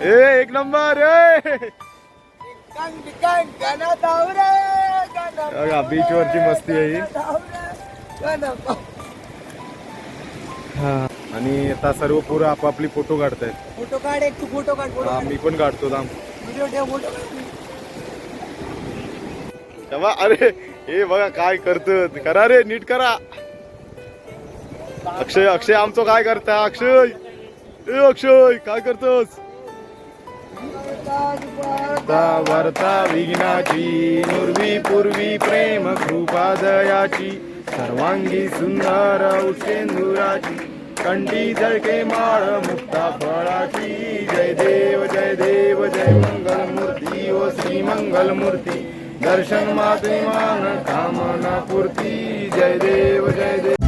ए एक number A! बघा beach वरची मस्ती आहे ही. हा. आणि आता सर्व पोरं आपापली फोटो काढतायत. फोटो काढ एक तू फोटो काढ फोटो हा, मी पण काढतो थांब. व्हिडिओ ठेव फोटो काढ. तेव्हा अरे हे बघा काय करत. करा रे नीट करा. अक्षय अक्षय आमचं काय करता? अक्षय. ए अक्षय काय करतोस? वर्ता वार्ता विघ्नाची नुर्वी पूर्वी प्रेम कृपा दयाची सर्वांगी सुंदर उसेंदुराची कंठी जळके माळ मुक्ता फळाची. जय देव जय देव जय मंगल मूर्ती ओ श्री मंगल मूर्ती दर्शन माते मान कामना पूर्ती. जय देव जय देव.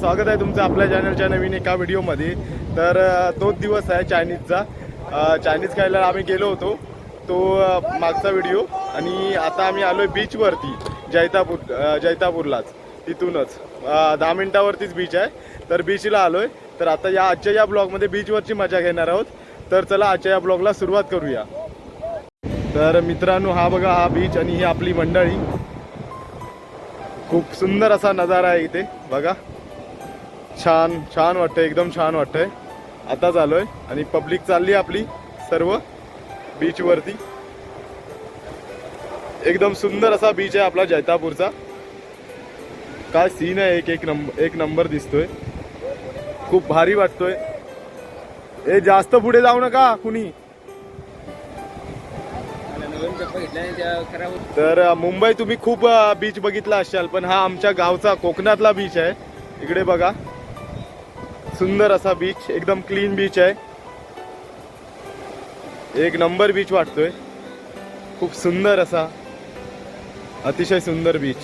स्वागत आहे तुमचं आपल्या चॅनलच्या नवीन एका व्हिडिओमध्ये तर तोच दिवस आहे चायनीजचा. चायनीज खायला आम्ही गेलो होतो. तो मागचा व्हिडिओ आणि आता आम्ही आलो आहे बीचवरती जैतापूर जैतापूरलाच तिथूनच. दहा मिनटावरतीच बीच आहे. तर बीचला आलो आहे तर आता या आजच्या या ब्लॉगमध्ये बीचवरची मजा घेणार आहोत. तर चला आजच्या या ब्लॉगला सुरुवात करूया. तर मित्रांनो हा बघा हा बीच आणि ही आपली मंडळी. खूप सुंदर असा नजारा आहे इथे. बघा. छान छान वाटतंय एकदम छान वाटतंय. आता चालूय आणि पब्लिक चालली आपली सर्व बीच वरती. एकदम सुंदर असा बीच आहे आपला जैतापूरचा. काय सीन आहे? एक एक नंबर एक नंबर दिसतोय. खूप भारी वाटतोय. ए जास्त पुढे जाऊ नका कुणी. तर मुंबई तुम्ही खूप बीच बघितला असाल पण हा आमच्या गावचा कोकणातला बीच आहे. इकडे बघा. सुंदर असा बीच एकदम क्लीन बीच आहे. एक नंबर बीच वाटतोय. खूप सुंदर असा अतिशय सुंदर बीच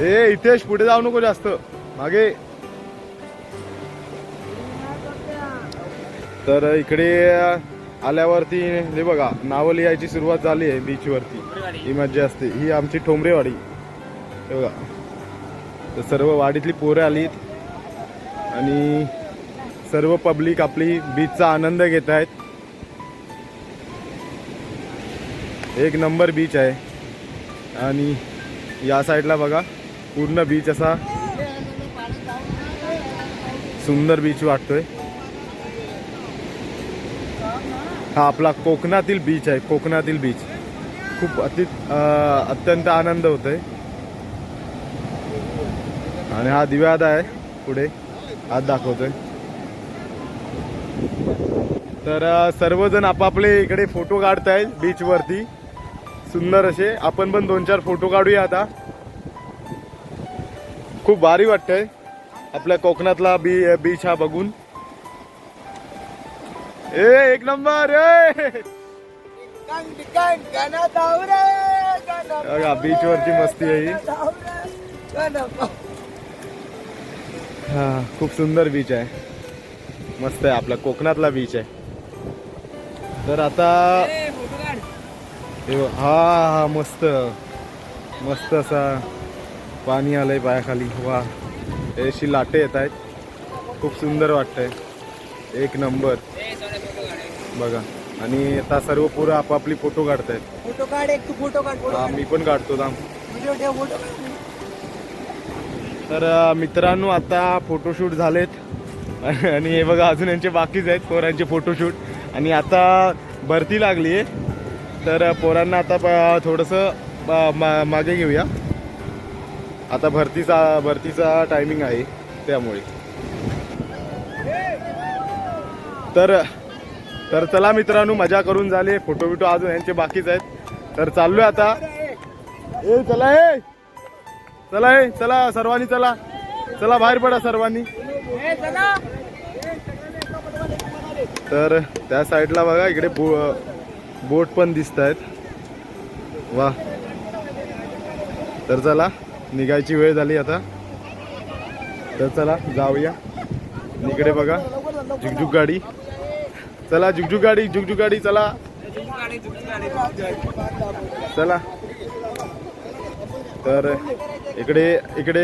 ए इथेच पुढे जाऊ नको जास्त. मागे. तर इकडे आल्यावरती हे बघा नावं लिहायची सुरुवात झाली आहे बीचवरती ही मज्जा असते. ही आमची ठोंबरेवाडी. हे बघा. तर सर्व वाडीतली पोरं आलीत. आणि सर्व पब्लिक आपली बीचचा आनंद घेत आहेत. एक नंबर बीच आहे. आणि या साईडला बघा पूर्ण बीच असा सुंदर बीच वाटतोय. हा आपला कोकणातील बीच आहे कोकणातील बीच खूप अति अत्यंत आनंद होतोय. आणि हा दिव्याद आहे पुढे. हात दाखवतोय. तर सर्वजण आपापले इकडे फोटो काढतायत बीच वरती. सुंदर असे. आपण पण दोन चार फोटो काढूया आता. खूप भारी वाटतंय. आपल्या कोकणातला बी बीच हा बघून. ए एक नंबर ए! बीच वरची मस्ती आहे ही खूप सुंदर बीच आहे. मस्त आहे आपला कोकणातला बीच आहे. तर आता हे हा मस्त. मस्त असा पाणी आलंय पायाखाली. वा अशी लाटे येत आहेत. खूप सुंदर वाटतंय. एक नंबर. बघा. आणि आता सर्व पोरं आपापली फोटो काढतायत. फोटो काढ एक तू फोटो काढ हा, मी पण काढतो थांब. फोटो काढ. तर मित्रांनो आता फोटोशूट झालेत. आणि हे बघा अजून यांचे बाकीच आहेत पोरांचे फोटोशूट आणि आता भरती लागली आहे. तर पोरांना आता प- थोडंसं मा- मागे घेऊया. आता भरतीचा भरतीचा टायमिंग आहे त्यामुळे. तर तर चला मित्रांनो मजा करून झाले फोटो बिटो अजून यांचे बाकीच आहेत. तर चाललोय आता. ए चला ए! चला ए चला सर्वांनी चला. चला बाहेर पडा सर्वांनी. तर त्या साईडला बघा इकडे बो बोट पण दिसत आहेत वा. तर चला निघायची वेळ झाली आता. तर चला जाऊया. इकडे बघा झुकझुक गाडी. चला झुकझुक गाडी झुकझुक गाडी चला. चला. तर इकडे इकडे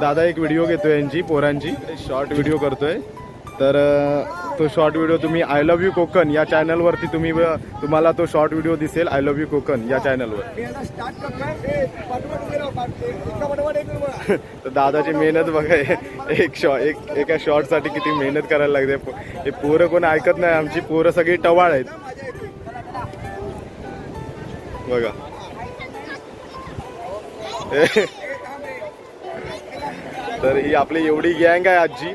दादा एक व्हिडिओ घेतोय यांची पोरांची. शॉर्ट व्हिडिओ करतोय. तर अ, तो शॉर्ट व्हिडिओ तुम्ही आय लव्ह यू कोकण या चॅनलवरती तुम्ही तुम्हाला तो शॉर्ट व्हिडिओ दिसेल आय लव्ह यू कोकण या चॅनलवर तर दादाची मेहनत बघा एक शॉ एक एका शॉर्टसाठी किती मेहनत करायला लागते. हे पोरं कोण ऐकत नाही आमची पोरं सगळी टवाळ आहेत. बघा. तर ही आपली एवढी गँग आहे आजची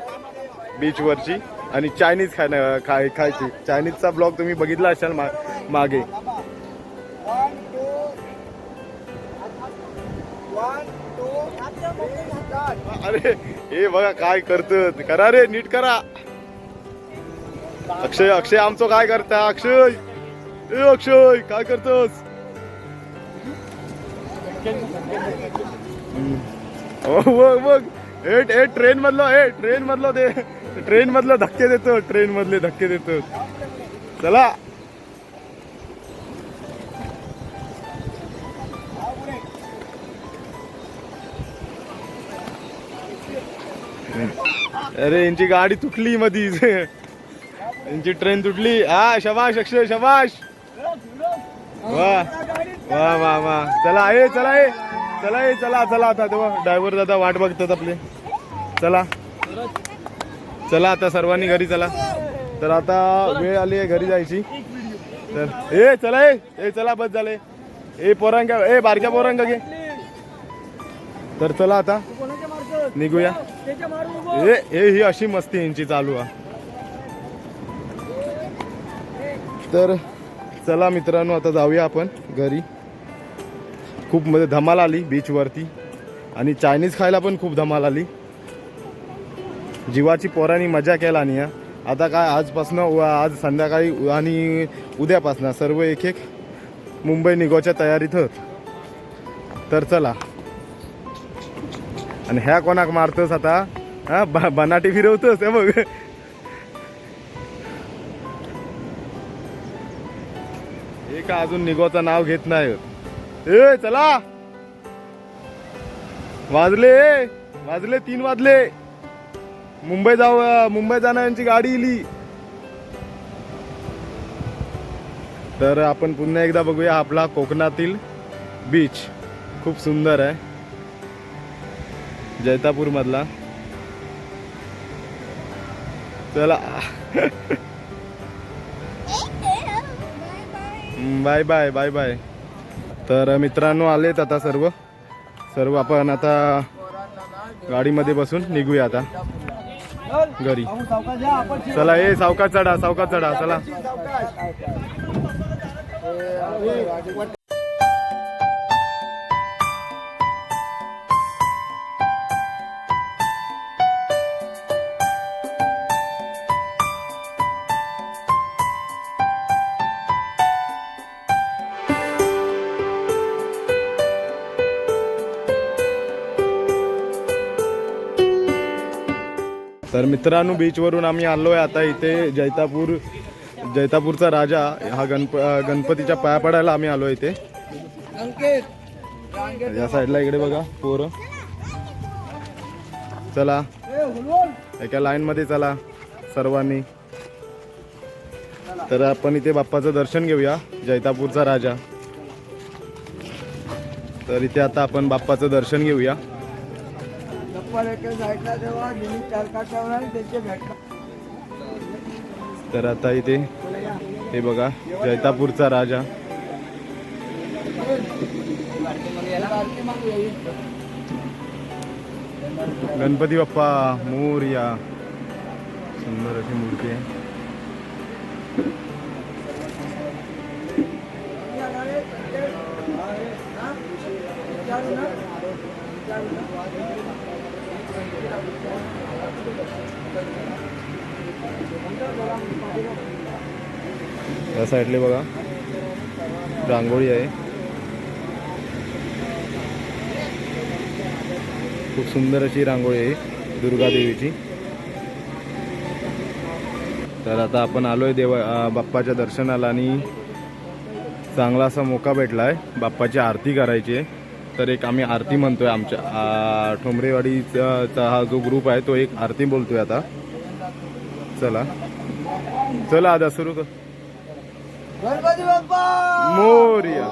बीचवरची आणि चायनीज खाण्या खाय खायची. चायनीजचा ब्लॉग तुम्ही बघितला असाल मा मागे. अरे हे बघा काय करत करा रे नीट करा. अक्षय अक्षय आमचं काय करता? अक्षय. ए अक्षय काय करतोस? बघ बघ. ए ए ट्रेन मधलं ए ट्रेन मधलं ते ट्रेन मधलं धक्के देतो ट्रेन मधले धक्के देतो. चला. अरे यांची गाडी तुटली मधीच यांची ट्रेन तुटली. हा शबाश अक्षय शबाश. वा वा वा वा चला आहे चला ए चला ए चला चला आता तेव्हा. ड्रायव्हर दादा वाट बघतात आपले. चला. चला आता सर्वांनी घरी चला. तर आता वेळ आली आहे घरी जायची. तर ए चला ए ए चला बस झाले. ए पोरांका ए बारक्या पोरांका घे. तर चला आता. निघूया. ए ए ही अशी मस्ती यांची चालू आहे. तर चला मित्रांनो आता जाऊया आपण घरी. खूप मध्ये धमाल आली बीचवरती आणि चायनीज खायला पण खूप धमाल आली. जीवाची पोरांनी मजा केला आणि आता काय आजपासनं आज संध्याकाळी आणि उद्यापासनं सर्व एक एक मुंबई निघोच्या तयारीत होत तर चला. आणि ह्या कोणाक मारतोस आता? हा ब- बनाटी फिरवतोस हे बघ. का अजून निघोचं नाव घेत नाही? ए चला. वाजले वाजले तीन वाजले. मुंबई जाऊ मुंबई जाणाऱ्यांची गाडी इली. तर आपण पुन्हा एकदा बघूया आपला कोकणातील बीच खूप सुंदर आहे. जैतापूर मधला चला. Bye bye bye bye. तर मित्रांनो आलेत आता सर्व. सर्व आपण आता गाडीमध्ये बसून निघूया आता. घरी. चला ए सावकाश चढा सावकाश चढा चला. मित्रांनो बीचवरून आम्ही आलोय आता इथे जैतापूर जैतापूरचा राजा हा गणप गणपतीच्या पाया पडायला आम्ही आलो इथे. या साईडला इकडे बघा पोरं. चला. एका लाईन मध्ये चला सर्वांनी. तर आपण इथे बाप्पाचं दर्शन घेऊया जैतापूरचा राजा. तर इथे आता आपण बाप्पाचं दर्शन घेऊया. तर आता इथे हे बघा जैतापूरचा राजा. गणपती बाप्पा मोरया. सुंदर अशी मूर्ती आहे. या साईडले बघा. रांगोळी आहे. खूप सुंदर अशी रांगोळी आहे दुर्गा देवीची. तर आता आपण आलोय देवा बाप्पाच्या दर्शनाला आणि चांगला असा मोका भेटला आहे बाप्पाची आरती करायची आहे. तर एक आम्ही आरती म्हणतोय आमच्या आ, ठोंबरेवाडीचा हा जो ग्रुप आहे तो एक आरती बोलतोय आता. चला. चला आता सुरू कर. मोर्या.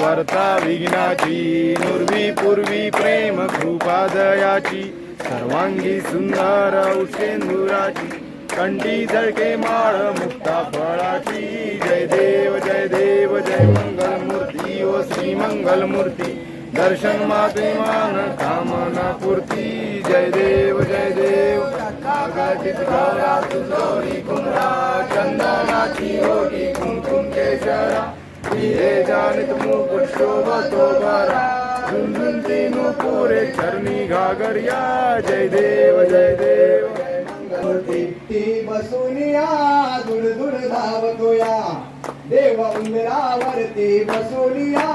वर्ता विघ्नाची नुर्वी पूर्वी प्रेम कृपा दयाची सर्वांगी सुंदर उसेंदुराची कंठी जळके माळ मुक्ता फळाची. जय देव जय देव जय ओ श्री मंगल मूर्ती दर्शन माते मान कामना पूर्ती। जय देव जय देव। गौरा तुझोरी कुमरा चंदनाची होगी कुमकुम केशरा हे जाणित मुकुट शोभतो बरा झुंझुंती नुपुरे चरणी घागरिया। जय देव जय देव। ती बसूनिया धुळ दुड धावतोया। देव उंदरावरती बसूनिया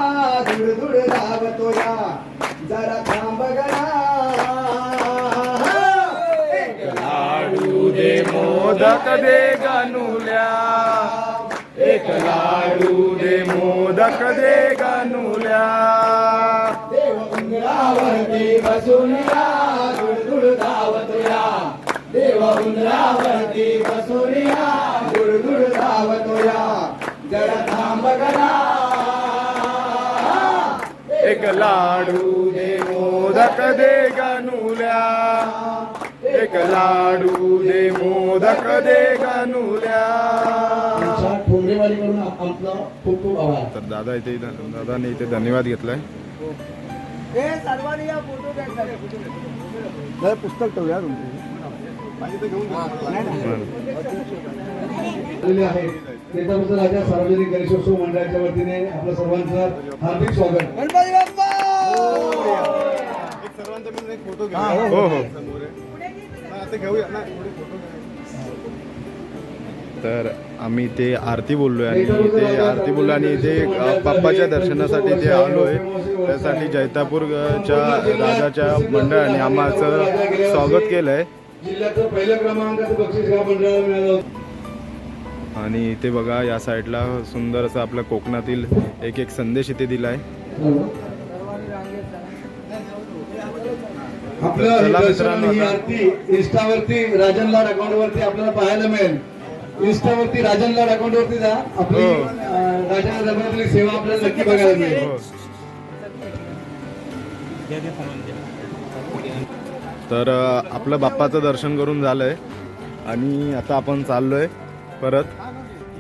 दुड दुड धावतोया. जरा थांब लाडू दे मोदक दे गनुल्या. एक लाडू दे मोदक दे गनुल्या. देव उंदरावरती बसूनिया दुड दुड धावतोया. देव उंदरावरती लाडू दे मोदक दे गनुल्या एक लाडू दे मोदक दे गनुल्या तर दादा इथे दादाने इथे धन्यवाद घेतलाय. सर्वांनी या फोटो घ्यायचा पुस्तक ठेवूया आलेले आहे त्याच्याबद्दल राजा सार्वजनिक गणेशोत्सव मंडळाच्या वतीने आपलं सर्वांचं हार्दिक स्वागत. गणपती बाप्पा! हो हो तर आम्ही ते आरती बोललोय आणि ते आरती बोललो आणि इथे अ, बाप्पाच्या दर्शनासाठी इथे आलोय. त्यासाठी जैतापूरच्या राजाच्या मंडळाने आम्हाचं स्वागत केलंय. जिल्ह्याचं पहिल्या क्रमांकाचं बक्षीस या मंडळाला मिळालं होतं. आणि इथे बघा या साईडला सुंदर असा आपल्या कोकणातील एक एक संदेश इथे दिलाय आपलं हे चला दर्शन मित्रांनो आणि ही आता. आरती इन्स्टावरती राजन लाड अकाउंट वरती आपल्याला पाहायला मिळेल राजन लाड अकाउंट वरती जा आपली हो. सेवा आपल्याला नक्की बघायला मिळेल हो. तर आपलं बाप्पाचं दर्शन करून झालंय आणि आता आपण चाललोय परत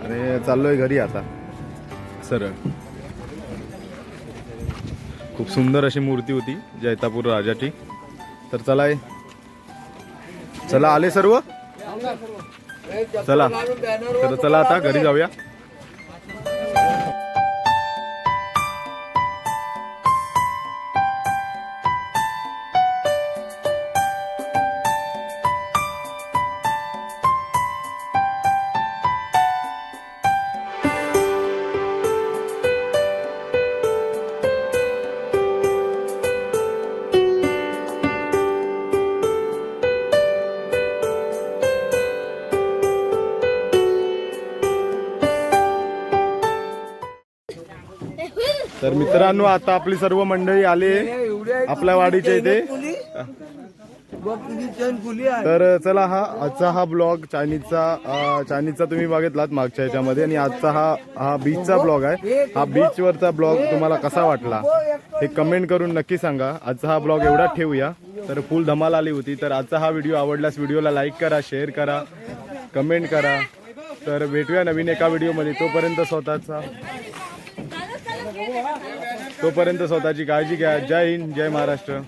आणि चाललोय घरी आता. सरळ. खूप सुंदर अशी मूर्ती होती जैतापूर राजाची. तर चला चला आले सर्व? चला. तर चला आता घरी जाऊया. तर मित्रांनो आता आपली सर्व मंडळी आले आपल्या वाडीच्या इथे. तर चला हा आजचा हा ब्लॉग चायनीजचा चायनीजचा तुम्ही बघितलात मागच्या ह्याच्यामध्ये आणि आजचा हा हा बीचचा ब्लॉग आहे. हा बीचवरचा ब्लॉग तुम्हाला कसा वाटला? हे कमेंट करून नक्की सांगा. आजचा हा ब्लॉग एवढा ठेवूया. तर फुल धमाल आली होती. तर आजचा हा व्हिडिओ आवडल्यास व्हिडिओला लाईक करा शेअर करा कमेंट करा. तर भेटूया नवीन एका व्हिडिओमध्ये तोपर्यंत स्वतःचा तोपर्यंत स्वतःची काळजी घ्या. जय हिंद जय महाराष्ट्र.